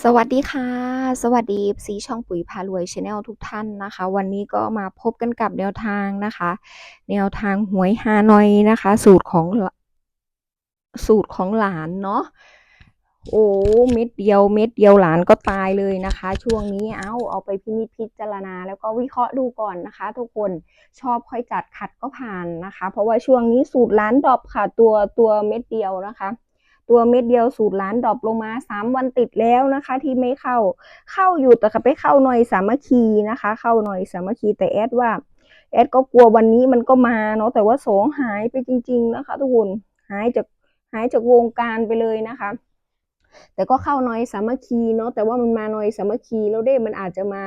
สวัสดีค่ะ สวัสดีซีช่องปุ๋ยพารวยชาแนลทุกท่านนะคะ วันนี้ก็มาพบกันกับแนวทางนะคะ แนวทางหวยฮานอยนะคะ สูตรของสูตรของหลานเนาะโอ้เม็ดเดียวเม็ดเดียวหลานก็ตายเลยนะคะ ช่วงนี้เอาเอาไปพินิจพิจารณา แล้วก็วิเคราะห์ดูก่อนนะคะ ทุกคนชอบค่อยจัดขัดก็ผ่านนะคะ เพราะว่าช่วงนี้สูตรล้านดรอปค่ะตัวตัวเม็ดเดียวนะคะ ตัวเม็ดเดียวสูตรล้านดรอปลงมาสามวันติดแล้วนะคะ ที่ไม่เข้าเข้าอยู่แต่ไปเข้าหน่อยสามัคคีนะคะ เข้าหน่อยสามัคคีแต่แอดว่าแอดก็กลัววันนี้มันก็มาเนาะแต่ว่าสองหายไปจริง ๆ นะคะ ทุกคนหายจากหายจากวงการไปเลยนะคะ แต่ก็เข้าน้อยสามัคคีเนาะแต่ว่ามันมาน้อยสามัคคีแล้วเด้มันอาจจะมา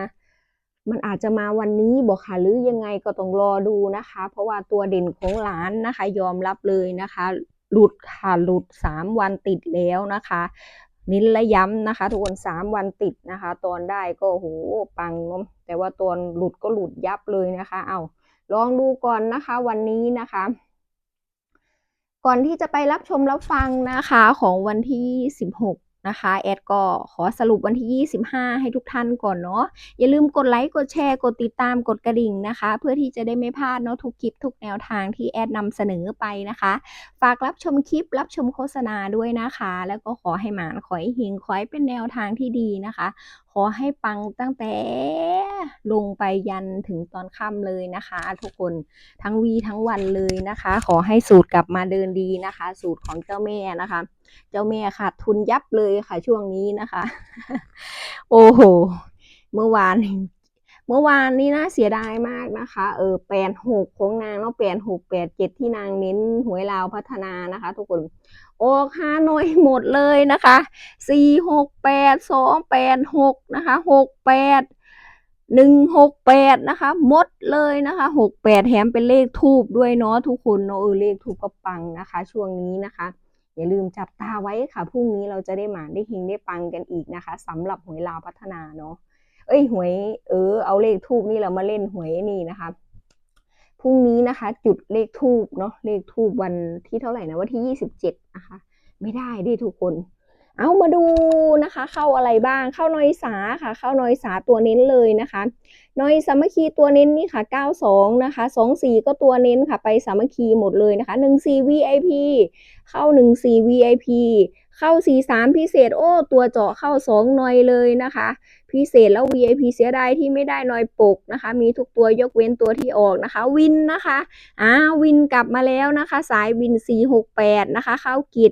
มันอาจจะมาวันนี้บอกค่ะหรือยังไงก็ต้องรอดูนะคะ เพราะว่าตัวเด่นของหลานนะคะ ยอมรับเลยนะคะ หลุดค่ะหลุดสามวันติดแล้วนะคะนิ้นและย้ำนะคะ ทุกคนสามวันติดนะคะ ตอนได้ก็โหปังเนาะแต่ว่าตอนหลุดก็หลุดยับเลยนะคะ เอาลองดูก่อนนะคะ วันนี้นะคะ ก่อนที่จะไปรับชมรับฟังนะคะของวันที่ 16 นะคะ แอดก็ขอสรุปวันที่ 25 ให้ทุกท่านก่อนเนาะอย่าลืมกดไลค์กดแชร์กดติดตามกดกระดิ่งนะคะ เพื่อที่จะได้ไม่พลาดเนาะทุกคลิปทุกแนวทางที่แอดนำเสนอไปนะคะ ฝากรับชมคลิปรับชมโฆษณาด้วยนะคะ แล้วก็ขอให้หมานขอให้หิงขอให้เป็นแนวทางที่ดีนะคะ ขอให้ปังตั้งแต่ลงไปยันถึงตอนค่ำเลยนะคะ ทุกคนทั้งวีทั้งวันเลยนะคะ ขอให้สูตรกลับมาเดินดีนะคะ สูตรของเจ้าแม่นะคะ เจ้าแม่ขาดทุนยับเลยค่ะช่วงนี้นะคะ โอ้โห เมื่อวาน เมื่อวานนี้น่าเสียดายมากนะคะ เออแปดหกของนางเนาะแปดหกแปดเจ็ดที่นางเน้นหวยลาวพัฒนานะคะ ทุกคนโออกฮานอยหมดเลยนะคะสี่หกแปดสองแปดหกนะคะหกแปดหนึ่งหกแปดนะคะหมดเลยนะคะหกแปดแถมเป็นเลขทูบด้วยเนาะทุกคนเนาะเออเลขทูบก็ปังนะคะ ช่วงนี้นะคะ อย่าลืมจับตาไว้ค่ะพรุ่งนี้เราจะได้หมาได้หิงได้ปังกันอีกนะคะสำหรับหวยลาวพัฒนาเนาะเอ้ยหวยเออเอาเลขทูบนี่เรามาเล่นหวยนี่นะคะพรุ่งนี้นะคะ จุดเลขทูบเนาะเลขทูบวันที่เท่าไหร่นะวันที่ยี่สิบเจ็ดนะคะ ไม่ได้ดิทุกคน เอามาดูนะคะ เข้าอะไรบ้างเข้านอยสาค่ะ เข้านอยสาตัวเน้นเลยนะคะนอยสามัคคีตัวเน้นนี่ค่ะ 92 นะคะ 24 ก็ตัวเน้นค่ะ ไปสามัคคีหมดเลยนะคะ 14 VIP เข้า 14 VIP เข้า43พิเศษโอ้ ตัวเจาะเข้า 2 หน่อยเลยนะคะ พิเศษแล้ว VIP เสียดายที่ไม่ได้หน่อยปกนะคะ มีทุกตัวยกเว้นตัวที่ออกนะคะ วินนะคะอ่าวินกลับมาแล้วนะคะ สายวิน 468 นะคะ เข้ากิจ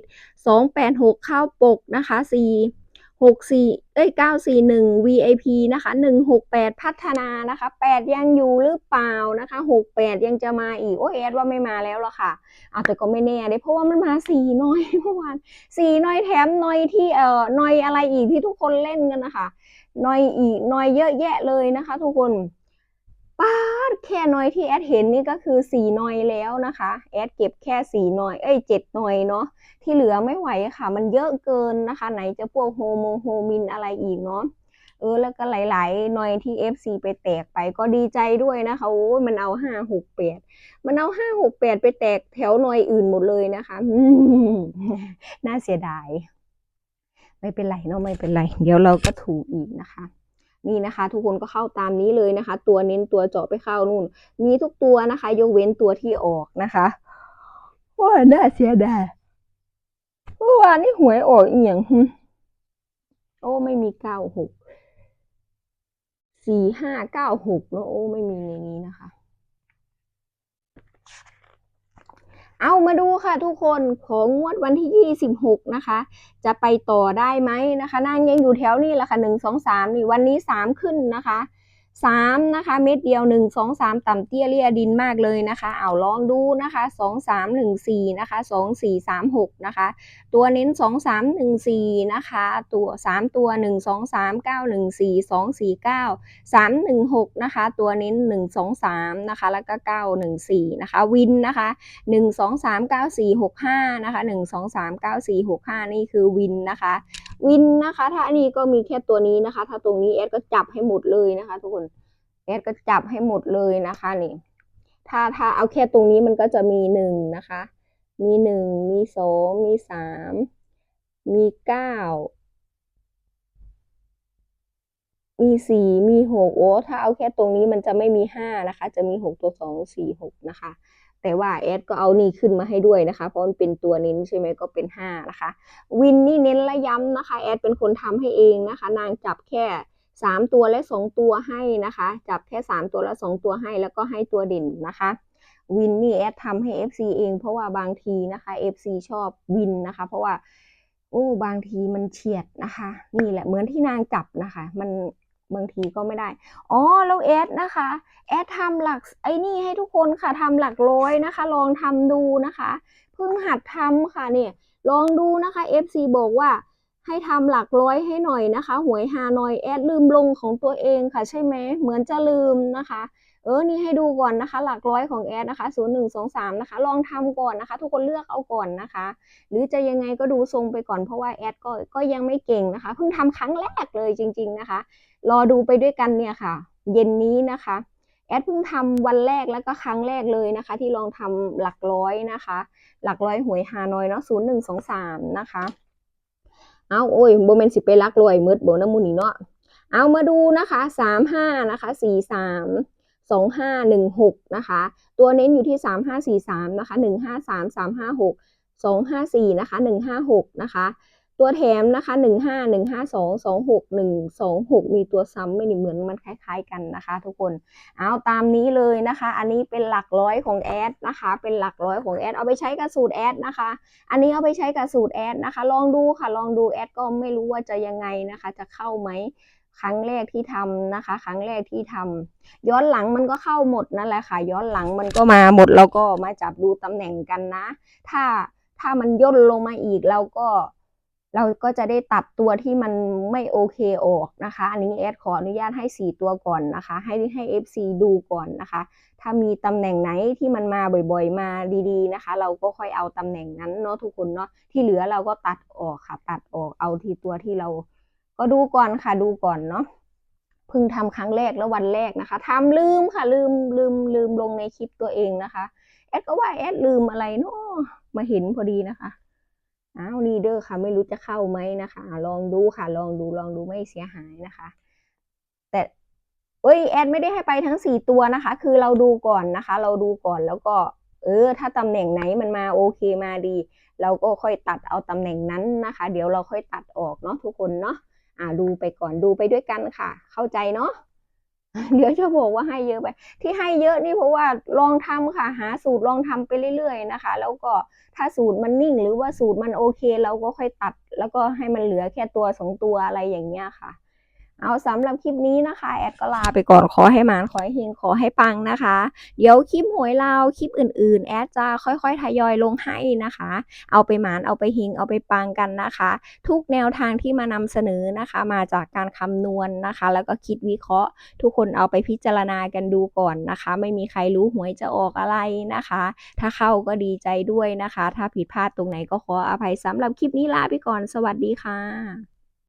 286 เข้าปกนะคะ 4 64เอ้ย941 VIP นะคะ 168 พัฒนานะคะ 8 ยังอยู่หรือเปล่านะคะ 68 ยังจะมาอีก โอ้แอดว่าไม่มาแล้วหรอค่ะอาแต่ก็ไม่แน่เลยเพราะว่ามันมา4น้อยเมื่อวาน4น้อยแถมน้อยที่เอ่อน้อยอะไรอีกที่ทุกคนเล่นกันนะคะน้อยอีกน้อยเยอะแยะเลยนะคะ ทุกคน ป้าดแค่น้อยที่แอดเห็นนี่ก็คือสี่น้อยแล้วนะคะ แอดเก็บแค่สี่น้อย เอ้ยเจ็ดน้อยเนาะที่เหลือไม่ไหวค่ะ มันเยอะเกินนะคะ ไหนจะพวกโฮโมโฮมินอะไรอีกเนาะเออแล้วก็หลายๆหน่อยที่ FC ไปแตกไปก็ดีใจด้วยนะคะโอ้ยมันเอาห้าหกแปดมันเอาห้าหกแปดไปแตกแถวหน่อยอื่นหมดเลยนะคะน่าเสียดาย ไม่เป็นไรเนาะไม่เป็นไร เดี๋ยวเราก็ถูกอีกนะคะ นี่นะคะ ทุกคนก็เข้าตามนี้เลยนะคะ ตัวเน้นตัวเจาะไปเข้านู่น มีทุกตัวนะคะ ยกเว้นตัวที่ออกนะคะว่าน่าเสียดายเมื่อวานนี่หวยออกอียงโอ้ไม่มีเก้าหกสี่ห้าเก้าหกเนาะโอ้ไม่มีในนี้นะคะ เอามาดูค่ะทุกคนของงวดวันที่ 26 นะคะ จะไปต่อได้ไหมนะคะ นั่งยังอยู่แถวนี้แหละค่ะหนึ่งสองสามนี่วันนี้สามขึ้นนะคะ สามนะคะ เม็ดเดียวหนึ่งสองสามต่ำเตี้ยเรียดินมากเลยนะคะ เอาลองดูนะคะสองสามหนึ่งสี่นะคะสองสี่สามหกนะคะ ตัวเน้นสองสามหนึ่งสี่นะคะ ตัวสามตัวหนึ่งสองสามเก้าหนึ่งสี่สองสี่เก้าสามหนึ่งหกนะคะ ตัวเน้นหนึ่งสองสามนะคะ แล้วก็เก้าหนึ่งสี่นะคะ วินนะคะหนึ่งสองสามเก้าสี่หกห้านะคะหนึ่งสองสามเก้าสี่หกห้านี่คือวินนะคะ วินนะคะ ถ้าอันนี้ก็มีแค่ตัวนี้นะคะ ถ้าตรงนี้แอดก็จับให้หมดเลยนะคะ ทุกคนแอดก็จับให้หมดเลยนะคะนี่ถ้าถ้าเอาแค่ตรงนี้มันก็จะมีหนึ่งนะคะ มีหนึ่งมีสองมีสามมีเก้ามีสี่มีหกโอ้ถ้าเอาแค่ตรงนี้มันจะไม่มีห้านะคะ จะมีหกตัวสองสี่หกนะคะ แต่ว่าแอดก็เอานี่ขึ้นมาให้ด้วยนะคะ เพราะมันเป็นตัวเน้นใช่ไหมก็เป็นห้านะคะ วินนี่เน้นและย้ำนะคะแอดเป็นคนทำให้เองนะคะ นางจับแค่สามตัวและสองตัวให้นะคะ จับแค่สามตัวและสองตัวให้แล้วก็ให้ตัวเด่นนะคะวินนี่แอดทำให้ FC เอง เพราะว่าบางทีนะคะ FC ชอบวินนะคะ เพราะว่าโอ้บางทีมันเฉียดนะคะ นี่แหละเหมือนที่นางจับนะคะ มัน บางทีก็ไม่ได้ อ๋อ แล้วแอดนะคะ แอดทำหลักไอ้นี่ให้ทุกคนค่ะทำหลักร้อยนะคะ ลองทำดูนะคะ เพิ่งหัดทำค่ะเนี่ย ลองดูนะคะ FC บอกว่าให้ทำหลักร้อยให้หน่อยนะคะ หวยฮานอยแอดลืมลงของตัวเองค่ะใช่ไหม เหมือนจะลืมนะคะ เออ นี่ให้ดูก่อนนะคะ หลักร้อยของแอดนะคะศูนย์หนึ่งสองสามนะคะ ลองทำก่อนนะคะ ทุกคนเลือกเอาก่อนนะคะ หรือจะยังไงก็ดูทรงไปก่อนเพราะว่าแอดก็ก็ยังไม่เก่งนะคะ เพิ่งทำครั้งแรกเลยจริง ๆนะคะ รอดูไปด้วยกันเนี่ยค่ะ เย็นนี้นะคะ แอดเพิ่งทำวันแรกแล้วก็ครั้งแรกเลยนะคะ ที่ลองทำหลักร้อยนะคะ หลักร้อยหวยฮานอยเนาะศูนย์หนึ่งสองสามนะคะ เอาโอ้ยโบเมนสิไปลักรวยมืดโบน้ำมูนี่เนาะเอามาดูนะคะสามห้านะคะสี่สามสองห้าหนึ่งหกนะคะ ตัวเน้นอยู่ที่สามห้าสี่สามนะคะหนึ่งห้าสามสามห้าหกสองห้าสี่นะคะหนึ่งห้าหกนะคะ ตัวแถมนะคะหนึ่งห้าหนึ่งห้าสองสองหกหนึ่งสองหกมีตัวซ้ำไม่เหมือนมันคล้าย ๆ กันนะคะ ทุกคน เอาตามนี้เลยนะคะ อันนี้เป็นหลักร้อยของแอดนะคะ เป็นหลักร้อยของแอดเอาไปใช้กับสูตรแอดนะคะ อันนี้เอาไปใช้กับสูตรแอดนะคะ ลองดูค่ะ ลองดูแอดก็ไม่รู้ว่าจะยังไงนะคะ จะเข้าไหมครั้งแรกที่ทำนะคะ ครั้งแรกที่ทำย้อนหลังมันก็เข้าหมดนั่นแหละค่ะ ย้อนหลังมันก็มาหมดแล้วก็มาจับดูตำแหน่งกันนะ ถ้าถ้ามันย่นลงมาอีกเราก็ เราก็จะได้ตัดตัวที่มันไม่โอเคออกนะคะ อันนี้แอดขออนุญาตให้ 4 ตัวก่อนนะคะ ให้ให้ FC ดูก่อนนะคะ ถ้ามีตำแหน่งไหนที่มันมาบ่อยๆ มาดีๆนะคะ เราก็ค่อยเอาตำแหน่งนั้นเนาะทุกคนเนาะที่เหลือเราก็ตัดออกค่ะ ตัดออกเอาทีตัวที่เรา ก็ดูก่อนค่ะดูก่อนเนาะเพิ่งทำครั้งแรกแล้ววันแรกนะคะทำลืมค่ะลืมลืมลืมลงในคลิปตัวเองนะคะแอดก็ว่าแอดลืมอะไรเนาะมาเห็นพอดีนะคะ อ้าวลีเดอร์ค่ะไม่รู้จะเข้าไหมนะคะ ลองดูค่ะ ลองดูลองดูไม่เสียหายนะคะ แต่เอ้ยแอดไม่ได้ให้ไปทั้งสี่ตัวนะคะ คือเราดูก่อนนะคะ เราดูก่อนแล้วก็ เออ ถ้าตำแหน่งไหนมันมาโอเคมาดี เราก็ค่อยตัดเอาตำแหน่งนั้นนะคะ เดี๋ยวเราค่อยตัดออกเนาะทุกคนเนาะอ่าดูไปก่อนดูไปด้วยกันค่ะ เข้าใจเนาะ เดี๋ยวจะบอกว่าให้เยอะไป ที่ให้เยอะนี่เพราะว่าลองทำค่ะหาสูตรลองทำไปเรื่อยๆนะคะ แล้วก็ถ้าสูตรมันนิ่งหรือว่าสูตรมันโอเค เราก็ค่อยตัด แล้วก็ให้มันเหลือแค่ตัวสองตัวอะไรอย่างเงี้ยค่ะ เอาสำหรับคลิปนี้นะคะ แอดก็ลาไปก่อนขอให้หมานขอให้เฮงขอให้ปังนะคะ เดี๋ยวคลิปหวยเราคลิปอื่น ๆ แอดจะค่อยๆทยอยลงให้นะคะ เอาไปหมานเอาไปเฮงเอาไปปังกันนะคะ ทุกแนวทางที่มานำเสนอนะคะ มาจากการคำนวณนะคะ แล้วก็คิดวิเคราะห์ ทุกคนเอาไปพิจารณากันดูก่อนนะคะ ไม่มีใครรู้หวยจะออกอะไรนะคะ ถ้าเข้าก็ดีใจด้วยนะคะ ถ้าผิดพลาดตรงไหนก็ขออภัยสำหรับคลิปนี้ลาไปก่อนสวัสดีค่ะ